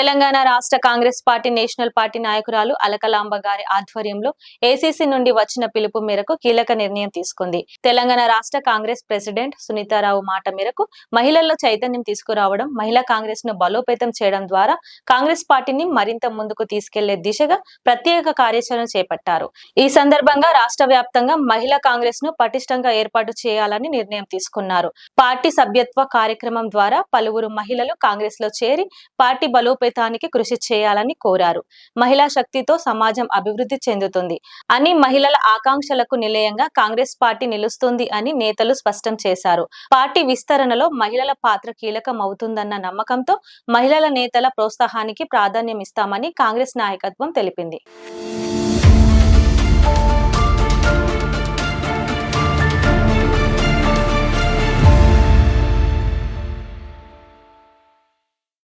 తెలంగాణ రాష్ట్ర Congress party national party నాయకురాలు అలకలాంబ గారి ఆధ్వర్యంలో ఏసీసీ నుండి వచ్చిన పిలుపు మేరకు కీలక నిర్ణయం తీసుకుంది. తెలంగాణ రాష్ట్ర కాంగ్రెస్ ప్రెసిడెంట్ సునీతారావు మాట మేరకు మహిళల్లో చైతన్యం తీసుకురావడం మహిళా కాంగ్రెస్ను బలోపేతం చేయడం ద్వారా కాంగ్రెస్ పార్టీని మరింత ముందుకు తీసుకెళ్ళే దిశగా ప్రత్యేక కార్యాచరణ చేపట్టారు. ఈ సందర్భంగా రాష్ట్ర వ్యాప్తంగా మహిళా కాంగ్రెస్ను పటిష్టంగా ఏర్పాటు చేయాలని నిర్ణయం తీసుకున్నారు. పార్టీ సభ్యత్వ కార్యక్రమం ద్వారా పలువురు మహిళలు కాంగ్రెస్లో చేరి పార్టీ ఫలితానికి కృషి చేయాలని కోరారు. మహిళా శక్తితో సమాజం అభివృద్ధి చెందుతుంది. అని మహిళల ఆకాంక్షలకు నిలయంగా కాంగ్రెస్ పార్టీ నిలుస్తుంది అని నేతలు స్పష్టం చేశారు. పార్టీ విస్తరణలో మహిళల పాత్ర కీలకం అవుతుందన్న నమ్మకంతో మహిళల నేతల ప్రోత్సాహానికి ప్రాధాన్యం ఇస్తామని కాంగ్రెస్ నాయకత్వం తెలిపింది.